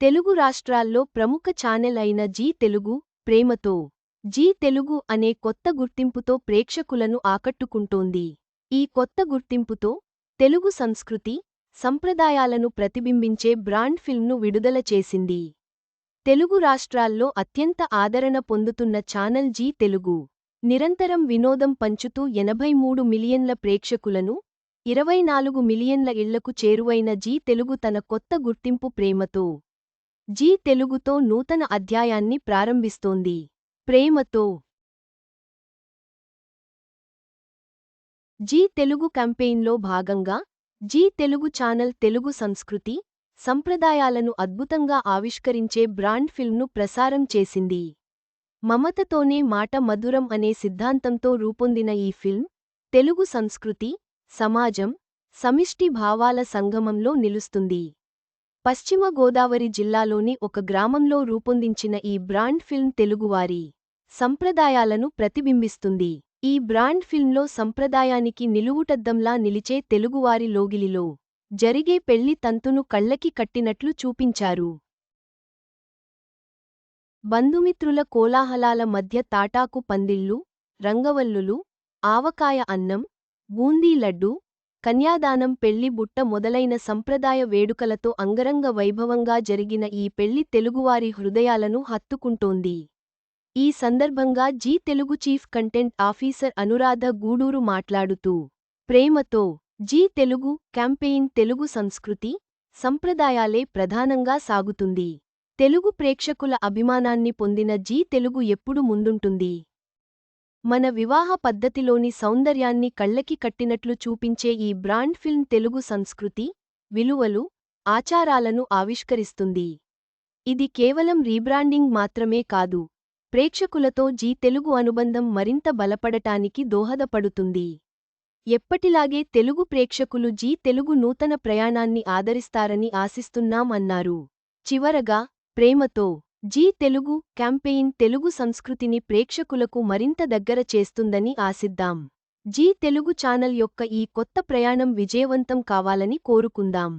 తెలుగు రాష్ట్రాల్లో ప్రముఖ ఛానెల్ అయిన జీ తెలుగు ప్రేమతో. జీ తెలుగు అనే కొత్త గుర్తింపుతో ప్రేక్షకులను ఆకట్టుకుంటోంది. ఈ కొత్త గుర్తింపుతో తెలుగు సంస్కృతి సంప్రదాయాలను ప్రతిబింబించే బ్రాండ్ ఫిల్మ్ను విడుదల చేసింది. తెలుగు రాష్ట్రాల్లో అత్యంత ఆదరణ పొందుతున్న ఛానల్ జీ తెలుగు. నిరంతరం వినోదం పంచుతూ ఎనభై మూడు మిలియన్ల ప్రేక్షకులను ఇరవై నాలుగు మిలియన్ల ఇళ్ళకు చేరువైన జీ తెలుగు తన కొత్త గుర్తింపు ప్రేమతో. జీ తెలుగుతో నూతన అధ్యాయాన్ని ప్రారంభిస్తోంది. ప్రేమతో. జీ తెలుగు క్యాంపెయిన్లో భాగంగా జీ తెలుగు ఛానల్ తెలుగు సంస్కృతి సంప్రదాయాలను అద్భుతంగా ఆవిష్కరించే బ్రాండ్ ఫిల్మ్ను ప్రసారం చేసింది. మమతతోనే మాట మధురం అనే సిద్ధాంతంతో రూపొందిన ఈ ఫిల్మ్ తెలుగు సంస్కృతి సమాజం సమిష్టి భావాల సంగమంలో నిలుస్తుంది. పశ్చిమ గోదావరి జిల్లాలోని ఒక గ్రామంలో రూపొందించిన ఈ బ్రాండ్ ఫిల్మ్ తెలుగువారి సంప్రదాయాలను ప్రతిబింబిస్తుంది. ఈ బ్రాండ్ ఫిల్మ్లో సంప్రదాయానికి నిలువుటద్దంలా నిలిచే తెలుగువారి లోగిలిలో జరిగే పెళ్ళి తంతును కళ్ళకి కట్టినట్లు చూపించారు. బంధుమిత్రుల కోలాహలాల మధ్య తాటాకు పందిళ్ళు రంగవల్లులు ఆవకాయ అన్నం బూందీ లడ్డు కన్యాదానం పెళ్ళి బుట్ట మొదలైన సంప్రదాయ వేడుకలతో అంగరంగ వైభవంగా జరిగిన ఈ పెళ్ళి తెలుగువారి హృదయాలను హత్తుకుంటోంది. ఈ సందర్భంగా Zee Telugu chief content officer Anuradha Guduru మాట్లాడుతూ ప్రేమతో జీ తెలుగు క్యాంపెయిన్ తెలుగు సంస్కృతి సంప్రదాయాలే ప్రధానంగా సాగుతుంది. తెలుగు ప్రేక్షకుల అభిమానాన్ని పొందిన జీ తెలుగు ఎప్పుడు ముందుంటుంది? మన వివాహ పద్ధతిలోని సౌందర్యాన్ని కళ్ళకి కట్టినట్లు చూపించే ఈ బ్రాండ్ ఫిల్మ్ తెలుగు సంస్కృతి విలువలు ఆచారాలను ఆవిష్కరిస్తుంది. ఇది కేవలం రీబ్రాండింగ్ మాత్రమే కాదు ప్రేక్షకులతో జీ తెలుగు అనుబంధం మరింత బలపడటానికి దోహదపడుతుంది. ఎప్పటిలాగే తెలుగు ప్రేక్షకులు జీ తెలుగు నూతన ప్రయాణాన్ని ఆదరిస్తారని ఆశిస్తున్నాం అన్నారు చివరగా ప్రేమతో జీ తెలుగు క్యాంపెయిన్ తెలుగు సంస్కృతిని ప్రేక్షకులకు మరింత దగ్గర చేస్తుందని ఆశిద్దాం. జీ తెలుగు ఛానల్ యొక్క ఈ కొత్త ప్రయాణం విజయవంతం కావాలని కోరుకుందాం.